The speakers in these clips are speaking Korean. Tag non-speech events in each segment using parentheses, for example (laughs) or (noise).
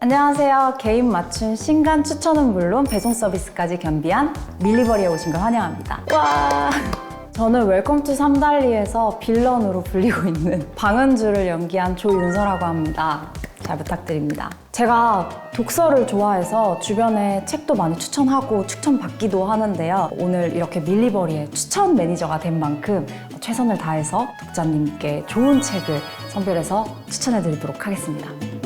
안녕하세요. 개인 맞춤 신간 추천은 물론 배송 서비스까지 겸비한 밀리버리에 오신 걸 환영합니다. 와! 저는 웰컴 투 삼달리에서 빌런으로 불리고 있는 방은주를 연기한 조윤서라고 합니다. 잘 부탁드립니다. 제가 독서를 좋아해서 주변에 책도 많이 추천하고 추천받기도 하는데요. 오늘 이렇게 밀리버리의 추천 매니저가 된 만큼 최선을 다해서 독자님께 좋은 책을 선별해서 추천해 드리도록 하겠습니다.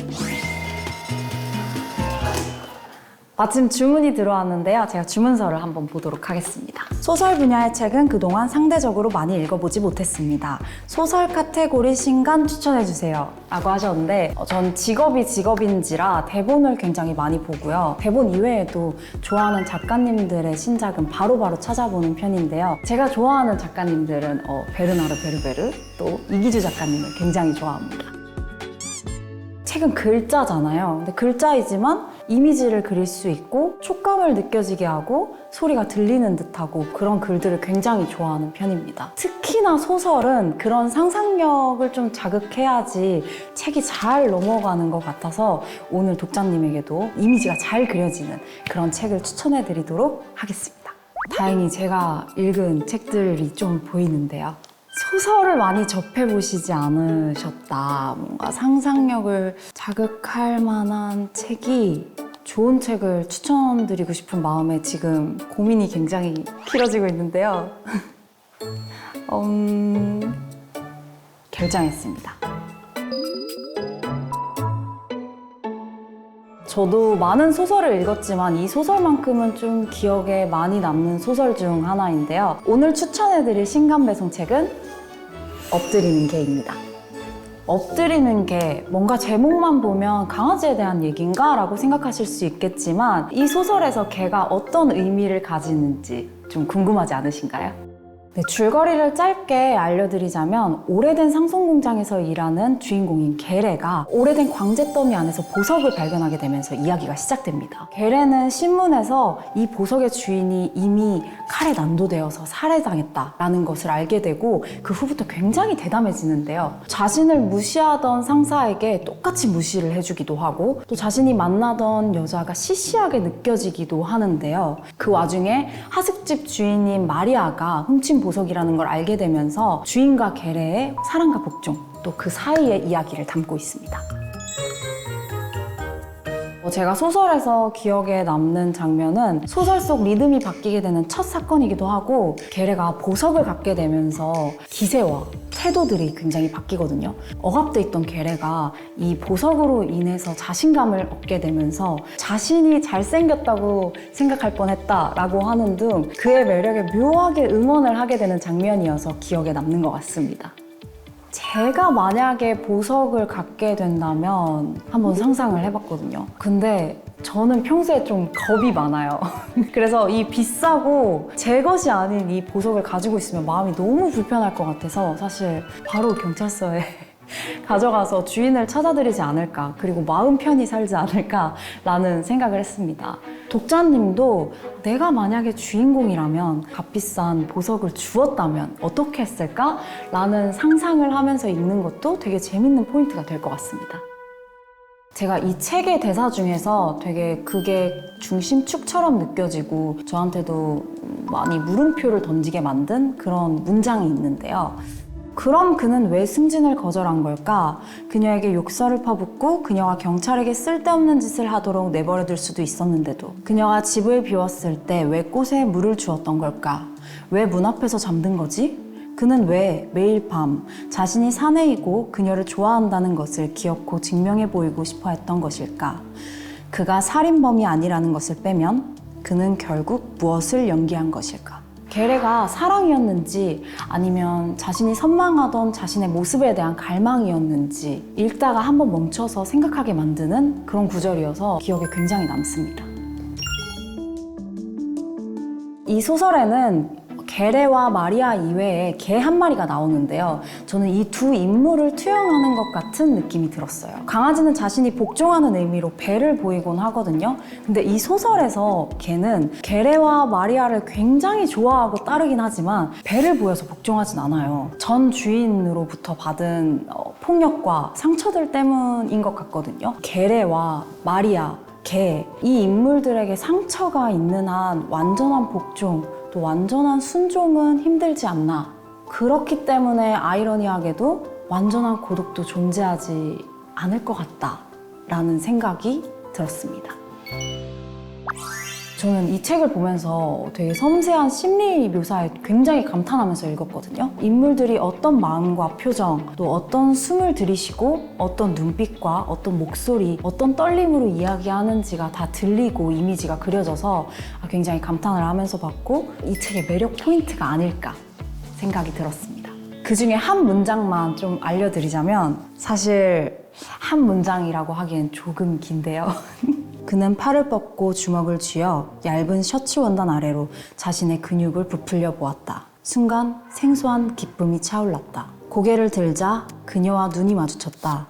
마침 주문이 들어왔는데요. 제가 주문서를 한번 보도록 하겠습니다. 소설 분야의 책은 그동안 상대적으로 많이 읽어보지 못했습니다. 소설 카테고리 신간 추천해주세요. 라고 하셨는데, 어, 전 직업이 직업인지라 대본을 굉장히 많이 보고요. 대본 이외에도 좋아하는 작가님들의 신작은 바로바로 찾아보는 편인데요. 제가 좋아하는 작가님들은 어, 베르나르 베르베르, 또 이기주 작가님을 굉장히 좋아합니다. 책은 글자잖아요. 근데 글자이지만 이미지를 그릴 수 있고 촉감을 느껴지게 하고 소리가 들리는 듯하고 그런 글들을 굉장히 좋아하는 편입니다. 특히나 소설은 그런 상상력을 좀 자극해야지 책이 잘 넘어가는 것 같아서 오늘 독자님에게도 이미지가 잘 그려지는 그런 책을 추천해 드리도록 하겠습니다. 다행히 제가 읽은 책들이 좀 보이는데요. 소설을 많이 접해보시지 않으셨다. 뭔가 상상력을 자극할 만한 책이 좋은 책을 추천드리고 싶은 마음에 지금 고민이 굉장히 길어지고 있는데요. (laughs) 음, 결정했습니다. 저도 많은 소설을 읽었지만 이 소설만큼은 좀 기억에 많이 남는 소설 중 하나인데요. 오늘 추천해드릴 신간배송 책은 엎드리는 개입니다. 엎드리는 개, 뭔가 제목만 보면 강아지에 대한 얘기인가? 라고 생각하실 수 있겠지만 이 소설에서 개가 어떤 의미를 가지는지 좀 궁금하지 않으신가요? 네, 줄거리를 짧게 알려드리자면 오래된 상송 공장에서 일하는 주인공인 게레가 오래된 광재 더미 안에서 보석을 발견하게 되면서 이야기가 시작됩니다. 게레는 신문에서 이 보석의 주인이 이미 칼에 난도되어서 살해당했다라는 것을 알게 되고 그 후부터 굉장히 대담해지는데요. 자신을 무시하던 상사에게 똑같이 무시를 해주기도 하고 또 자신이 만나던 여자가 시시하게 느껴지기도 하는데요. 그 와중에 하숙집 주인인 마리아가 훔친 보석이라는 걸 알게 되면서 주인과 게레의 사랑과 복종 또 그 사이의 이야기를 담고 있습니다. 어, 제가 소설에서 기억에 남는 장면은 소설 속 리듬이 바뀌게 되는 첫 사건이기도 하고 게레가 보석을 갖게 되면서 기세와 태도들이 굉장히 바뀌거든요. 억압돼 있던 게레가 이 보석으로 인해서 자신감을 얻게 되면서 자신이 잘생겼다고 생각할 뻔했다라고 하는 등 그의 매력에 묘하게 응원을 하게 되는 장면이어서 기억에 남는 것 같습니다. 제가 만약에 보석을 갖게 된다면 한번 상상을 해봤거든요. 근데 저는 평소에 좀 겁이 많아요. (laughs) 그래서 이 비싸고 제 것이 아닌 이 보석을 가지고 있으면 마음이 너무 불편할 것 같아서 사실 바로 경찰서에 가져가서 주인을 찾아드리지 않을까, 그리고 마음 편히 살지 않을까라는 생각을 했습니다. 독자님도 내가 만약에 주인공이라면 값비싼 보석을 주었다면 어떻게 했을까? 라는 상상을 하면서 읽는 것도 되게 재밌는 포인트가 될 것 같습니다. 제가 이 책의 대사 중에서 되게 그게 중심축처럼 느껴지고 저한테도 많이 물음표를 던지게 만든 그런 문장이 있는데요. 그럼 그는 왜 승진을 거절한 걸까? 그녀에게 욕설을 퍼붓고 그녀가 경찰에게 쓸데없는 짓을 하도록 내버려둘 수도 있었는데도 그녀가 집을 비웠을 때 왜 꽃에 물을 주었던 걸까? 왜 문 앞에서 잠든 거지? 그는 왜 매일 밤 자신이 사내이고 그녀를 좋아한다는 것을 기억고 증명해 보이고 싶어 했던 것일까? 그가 살인범이 아니라는 것을 빼면 그는 결국 무엇을 연기한 것일까? 게레가 사랑이었는지 아니면 자신이 선망하던 자신의 모습에 대한 갈망이었는지 읽다가 한번 멈춰서 생각하게 만드는 그런 구절이어서 기억에 굉장히 남습니다. 이 소설에는 게레와 마리아 이외에 개 한 마리가 나오는데요. 저는 이 두 인물을 투영하는 것 같은 느낌이 들었어요. 강아지는 자신이 복종하는 의미로 배를 보이곤 하거든요. 근데 이 소설에서 개는 게레와 마리아를 굉장히 좋아하고 따르긴 하지만 배를 보여서 복종하진 않아요. 전 주인으로부터 받은 어, 폭력과 상처들 때문인 것 같거든요. 게레와 마리아, 개, 이 인물들에게 상처가 있는 한 완전한 복종, 또 완전한 순종은 힘들지 않나. 그렇기 때문에 아이러니하게도 완전한 고독도 존재하지 않을 것 같다 라는 생각이 들었습니다. 저는 이 책을 보면서 되게 섬세한 심리 묘사에 굉장히 감탄하면서 읽었거든요. 인물들이 어떤 마음과 표정, 또 어떤 숨을 들이쉬고 어떤 눈빛과 어떤 목소리, 어떤 떨림으로 이야기하는지가 다 들리고 이미지가 그려져서 굉장히 감탄을 하면서 봤고 이 책의 매력 포인트가 아닐까 생각이 들었습니다. 그 중에 한 문장만 좀 알려드리자면 사실 한 문장이라고 하기엔 조금 긴데요. (laughs) 그는 팔을 뻗고 주먹을 쥐어 얇은 셔츠 원단 아래로 자신의 근육을 부풀려 보았다. 순간 생소한 기쁨이 차올랐다. 고개를 들자 그녀와 눈이 마주쳤다.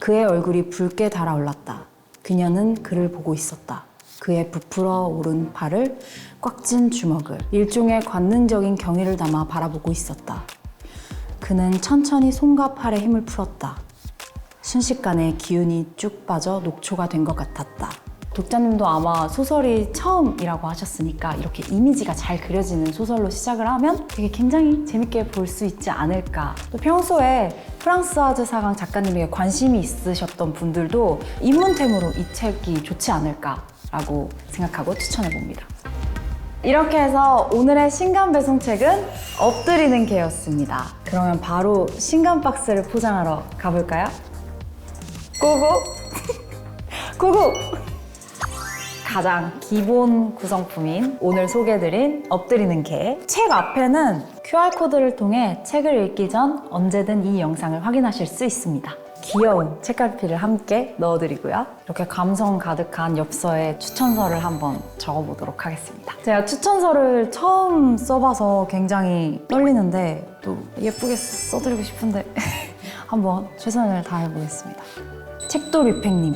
그의 얼굴이 붉게 달아올랐다. 그녀는 그를 보고 있었다. 그의 부풀어 오른 팔을 꽉쥔 주먹을 일종의 관능적인 경의를 담아 바라보고 있었다. 그는 천천히 손과 팔에 힘을 풀었다. 순식간에 기운이 쭉 빠져 녹초가 된 것 같았다. 독자님도 아마 소설이 처음이라고 하셨으니까 이렇게 이미지가 잘 그려지는 소설로 시작을 하면 되게 굉장히 재밌게 볼 수 있지 않을까. 또 평소에 프랑스와즈 사강 작가님에게 관심이 있으셨던 분들도 입문템으로 이 책이 좋지 않을까라고 생각하고 추천해 봅니다. 이렇게 해서 오늘의 신간 배송책은 엎드리는 개였습니다. 그러면 바로 신간 박스를 포장하러 가볼까요? 고고! (laughs) 고고! 가장 기본 구성품인 오늘 소개해드린 엎드리는 개. 책 앞에는 QR코드를 통해 책을 읽기 전 언제든 이 영상을 확인하실 수 있습니다. 귀여운 책갈피를 함께 넣어드리고요. 이렇게 감성 가득한 엽서에 추천서를 한번 적어보도록 하겠습니다. 제가 추천서를 처음 써봐서 굉장히 떨리는데 또 예쁘게 써드리고 싶은데 (laughs) 한번 최선을 다해보겠습니다. 책도 리팽님.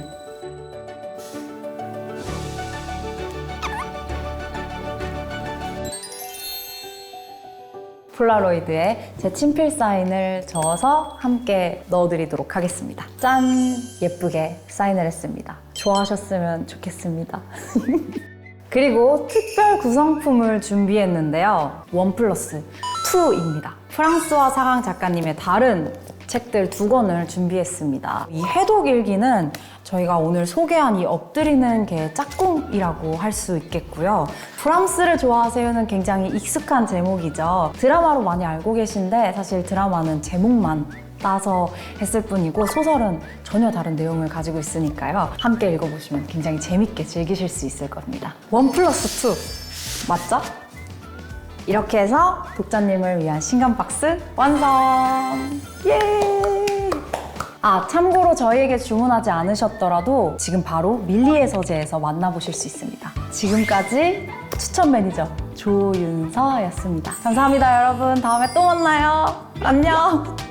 폴라로이드에 제 친필 사인을 적어서 함께 넣어드리도록 하겠습니다. 짠! 예쁘게 사인을 했습니다. 좋아하셨으면 좋겠습니다. (laughs) 그리고 특별 구성품을 준비했는데요. 원 플러스 2입니다. 프랑스와 사강 작가님의 다른 책들 두 권을 준비했습니다. 이 해독 일기는 저희가 오늘 소개한 이 엎드리는 개 짝꿍이라고 할 수 있겠고요. 프랑스를 좋아하세요는 굉장히 익숙한 제목이죠. 드라마로 많이 알고 계신데 사실 드라마는 제목만 따서 했을 뿐이고 소설은 전혀 다른 내용을 가지고 있으니까요. 함께 읽어보시면 굉장히 재밌게 즐기실 수 있을 겁니다. 원 플러스 투 맞죠? 이렇게 해서 독자님을 위한 신간 박스 완성! 예! 아, 참고로 저희에게 주문하지 않으셨더라도 지금 바로 밀리의 서재에서 만나보실 수 있습니다. 지금까지 추천 매니저 조윤서였습니다. 감사합니다, 여러분. 다음에 또 만나요. 안녕!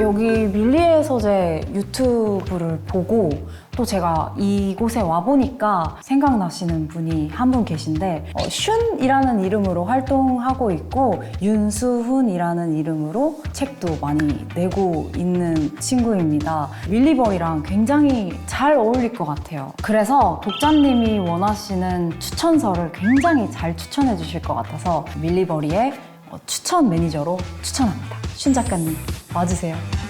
여기 밀리의 서재 유튜브를 보고 또 제가 이곳에 와보니까 생각나시는 분이 한 분 계신데 어, 슌이라는 이름으로 활동하고 있고 윤수훈이라는 이름으로 책도 많이 내고 있는 친구입니다. 밀리버리랑 굉장히 잘 어울릴 것 같아요. 그래서 독자님이 원하시는 추천서를 굉장히 잘 추천해 주실 것 같아서 밀리버리의 어, 추천 매니저로 추천합니다. 슌 작가님 와주세요.